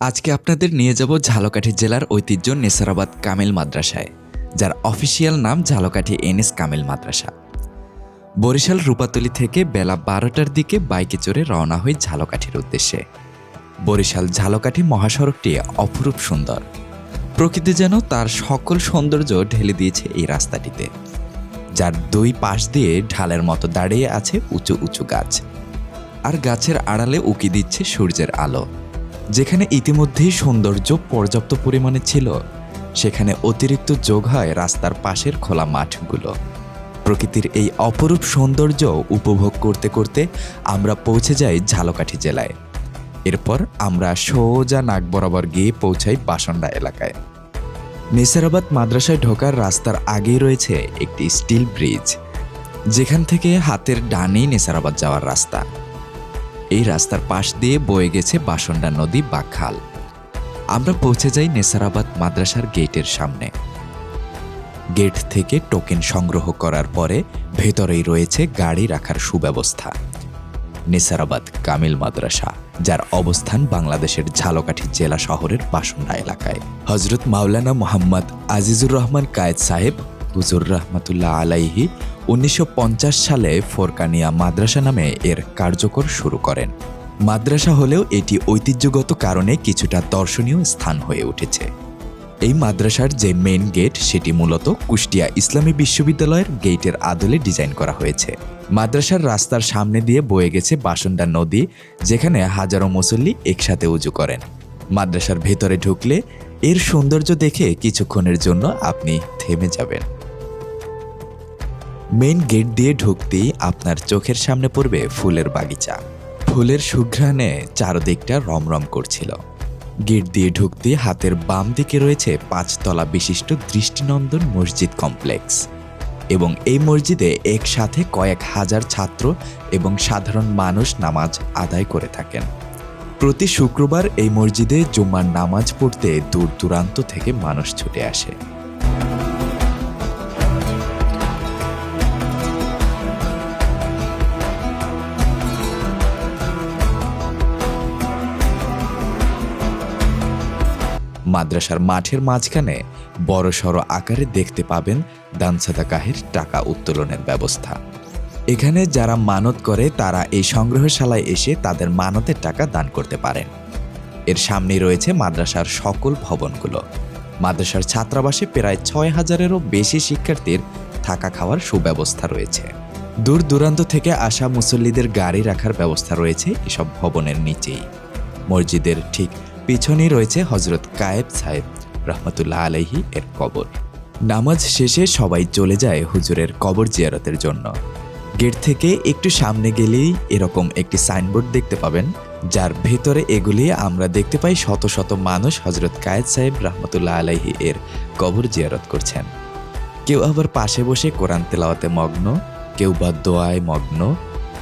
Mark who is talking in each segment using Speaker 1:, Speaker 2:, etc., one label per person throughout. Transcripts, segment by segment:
Speaker 1: আজকে আপনাদের নিয়ে যাব ঝালকাঠি জেলার ঐতিহ্য নেসারাবাদ কামিল মাদ্রাসায়, যার অফিসিয়াল নাম ঝালকাঠি এনএস কামিল মাদ্রাসা। বরিশাল রূপাতলি থেকে বেলা বারোটার দিকে বাইকে চড়ে রওনা হই ঝালকাঠির উদ্দেশ্যে। বরিশাল ঝালকাঠি মহাসড়কটি অপরূপ সুন্দর। প্রকৃতি যেন তার সকল সৌন্দর্য ঢেলে দিয়েছে এই রাস্তাটিতে, যার দুই পাশ দিয়ে ঢালের মতো দাঁড়িয়ে আছে উঁচু উঁচু গাছ, আর গাছের আড়ালে উকি দিচ্ছে সূর্যের আলো। যেখানে ইতিমধ্যেই সৌন্দর্য পর্যাপ্ত পরিমাণে ছিল, সেখানে অতিরিক্ত যোগ হয় রাস্তার পাশের খোলা মাঠগুলো। প্রকৃতির এই অপরূপ সৌন্দর্য উপভোগ করতে করতে আমরা পৌঁছে যাই ঝালকাঠি জেলায়। এরপর আমরা সোজা নাক বরাবর গিয়ে পৌঁছাই বাসন্ডা এলাকায়। নেসারাবাদ মাদ্রাসায় ঢোকার রাস্তার আগেই রয়েছে একটি স্টিল ব্রিজ, যেখান থেকে হাতের ডানেই নেসারাবাদ যাওয়ার রাস্তা। এই রাস্তার পাশ দিয়ে বয়ে গেছে বাসন্ডা নদী বা খাল। আমরা পৌঁছে যাই নেসারাবাদ মাদ্রাসার গেটের সামনে। গেট থেকে টোকেন সংগ্রহ করার পরে ভেতরেই রয়েছে গাড়ি রাখার সুব্যবস্থা। নেসারাবাদ কামিল মাদ্রাসা, যার অবস্থান বাংলাদেশের ঝালকাঠি জেলা শহরের বাসন্ডা এলাকায়। হজরত মাওলানা মোহাম্মদ আজিজুর রহমান কায়েদ সাহেব, হুজুর রহমতুল্লাহ আলাইহি উনিশশো পঞ্চাশ সালে ফোরকানিয়া মাদ্রাসা নামে এর কার্যকর শুরু করেন। মাদ্রাসা হলেও এটি ঐতিহ্যগত কারণে কিছুটা দর্শনীয় স্থান হয়ে উঠেছে। এই মাদ্রাসার যে মেইন গেট সেটি মূলত কুষ্টিয়া ইসলামী বিশ্ববিদ্যালয়ের গেটের আদলে ডিজাইন করা হয়েছে। মাদ্রাসার রাস্তার সামনে দিয়ে বয়ে গেছে বাসন্ডা নদী, যেখানে হাজারো মুসল্লি একসাথে উজু করেন। মাদ্রাসার ভেতরে ঢুকলে এর সৌন্দর্য দেখে কিছুক্ষণের জন্য আপনি থেমে যাবেন। মেইন গেট দিয়ে ঢুকতেই আপনার চোখের সামনে পড়বে ফুলের বাগিচা। ফুলের সুঘ্রাণে চারদিকটা রমরম করছিল। গেট দিয়ে ঢুকতে হাতের বাম দিকে রয়েছে পাঁচতলা বিশিষ্ট দৃষ্টিনন্দন মসজিদ কমপ্লেক্স। এবং এই মসজিদে একসাথে কয়েক হাজার ছাত্র এবং সাধারণ মানুষ নামাজ আদায় করে থাকেন। প্রতি শুক্রবার এই মসজিদে জুম্মার নামাজ পড়তে দূর দূরান্ত থেকে মানুষ ছুটে আসে। মাদ্রাসার মাঠের মাঝখানে বড় সড় আকারে দেখতে পাবেন দানসাদাকাহের টাকা উত্তোলনের ব্যবস্থা। এখানে যারা মানত করে, তারা এই সংগ্রহশালায় এসে তাদের মানতের টাকা দান করতে পারেন। এর সামনে রয়েছে মাদ্রাসার সকল ভবনগুলো। মাদ্রাসার ছাত্রাবাসে প্রায় ছয় হাজারেরও বেশি শিক্ষার্থীর থাকা খাওয়ার সুব্যবস্থা রয়েছে। দূর দূরান্ত থেকে আসা মুসল্লিদের গাড়ি রাখার ব্যবস্থা রয়েছে এসব ভবনের নিচেই। মসজিদের ঠিক পিছনেই রয়েছে হজরত কায়েব সাহেব, রহমতুল্লাহ আলাইহি এর কবর। নামাজ শেষে সবাই চলে যায় হুজুরের কবর জিয়ারতের জন্য। গেট থেকে একটু সামনে গেলেই এরকম একটি সাইনবোর্ড দেখতে পাবেন, যার ভেতরে এগুলি আমরা দেখতে পাই শত শত মানুষ হজরত কায়েদ সাহেব, রহমতুল্লাহ আলাইহি এর কবর জিয়ারত করছেন। কেউ আবার পাশে বসে কোরআন তেলাওয়াতে মগ্ন, কেউ বা দোয়ায় মগ্ন।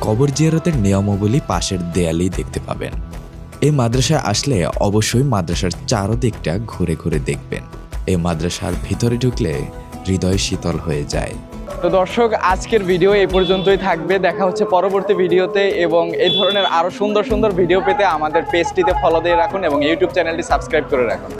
Speaker 1: কবর জিয়ারতের নিয়মাবলী পাশের দেয়ালেই দেখতে পাবেন। এই মাদ্রাসায় আসলে অবশ্যই মাদ্রাসার চারোদিকটা ঘুরে ঘুরে দেখবেন। এই মাদ্রাসার ভিতরে ঢুকলে হৃদয় শীতল হয়ে যায়।
Speaker 2: তো দর্শক, আজকের ভিডিও এই পর্যন্তই থাকবে। দেখা হচ্ছে পরবর্তী ভিডিওতে এবং এই ধরনের আরও সুন্দর সুন্দর ভিডিও পেতে আমাদের পেজটিতে ফলো দিয়ে রাখুন এবং ইউটিউব চ্যানেলটি সাবস্ক্রাইব করে রাখুন।